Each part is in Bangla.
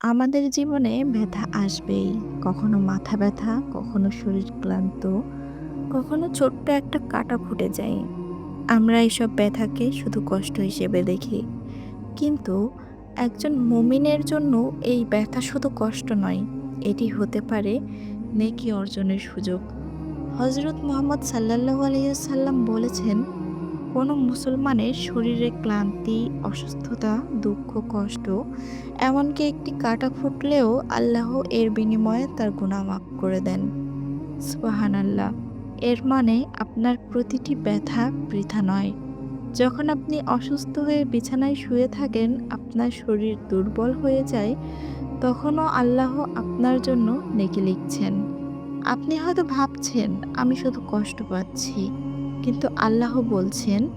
আমাদের জীবনে ব্যথা আসবেই। কখনো মাথা ব্যথা, কখনো শরীর ক্লান্ত, কখনো ছোট্ট একটা কাটা ফুটে যায়। আমরা এসব ব্যথাকে শুধু কষ্ট হিসেবে দেখি। কিন্তু একজন মুমিনের জন্য এই ব্যথা শুধু কষ্ট নয়, এটি হতে পারে নেকি অর্জনের সুযোগ। হজরত মোহাম্মদ সাল্লাল্লাহু আলাইহি সাল্লাম বলেছেন, কোনো মুসলমানের শরীরে ক্লান্তি, অসুস্থতা, দুঃখ, কষ্ট এমনকি একটি কাটা ফুটলেও আল্লাহ এর বিনিময়ে তার গুনাহ মাফ করে দেন। সুবহানাল্লাহ! এর মানে আপনার প্রতিটি ব্যথা বৃথা নয়। যখন আপনি অসুস্থ হয়ে বিছানায় শুয়ে থাকেন, আপনার শরীর দুর্বল হয়ে যায়, তখনও আল্লাহ আপনার জন্য নেকি লিখছেন। আপনি হয়তো ভাবছেন, আমি শুধু কষ্ট পাচ্ছি। কিন্তু আল্লাহ বলছেন,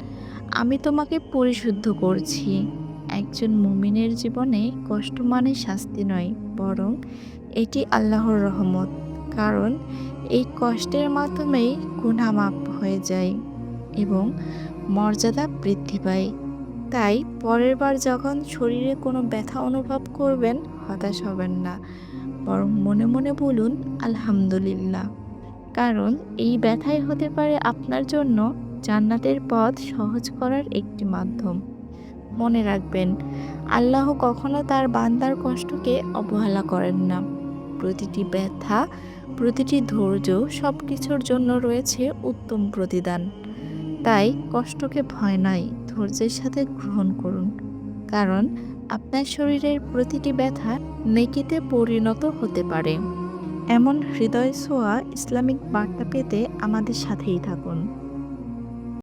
আমি তোমাকে পরিশুদ্ধ করছি। একজন মুমিনের জীবনে কষ্ট মানে শাস্তি নয়, বরং এটি আল্লাহর রহমত। কারণ এই কষ্টের মাধ্যমেই গুনাহ মাফ হয়ে যায় এবং মর্যাদা বৃদ্ধি পায়। তাই পরের বার যখন শরীরে কোনো ব্যথা অনুভব করবেন, হতাশ হবেন না। বরং মনে, মনে বলুন আলহামদুলিল্লাহ। কারণ এই ব্যথাই হতে পারে আপনার জন্য জান্নাতের পথ সহজ করার একটি মাধ্যম। মনে রাখবেন, আল্লাহ কখনো তার বান্দার কষ্টকে অবহেলা করেন না। প্রতিটি ব্যথা, প্রতিটি ধৈর্য সব কিছুর জন্য রয়েছে উত্তম প্রতিদান। তাই কষ্টকে ভয় নাই ধৈর্যের সাথে গ্রহণ করুন। কারণ আপনার শরীরের প্রতিটি ব্যথা নেকিতে পরিণত হতে পারে। এমন হৃদয় ছোঁয়া ইসলামিক বার্তা পেতে আমাদের সাথেই থাকুন।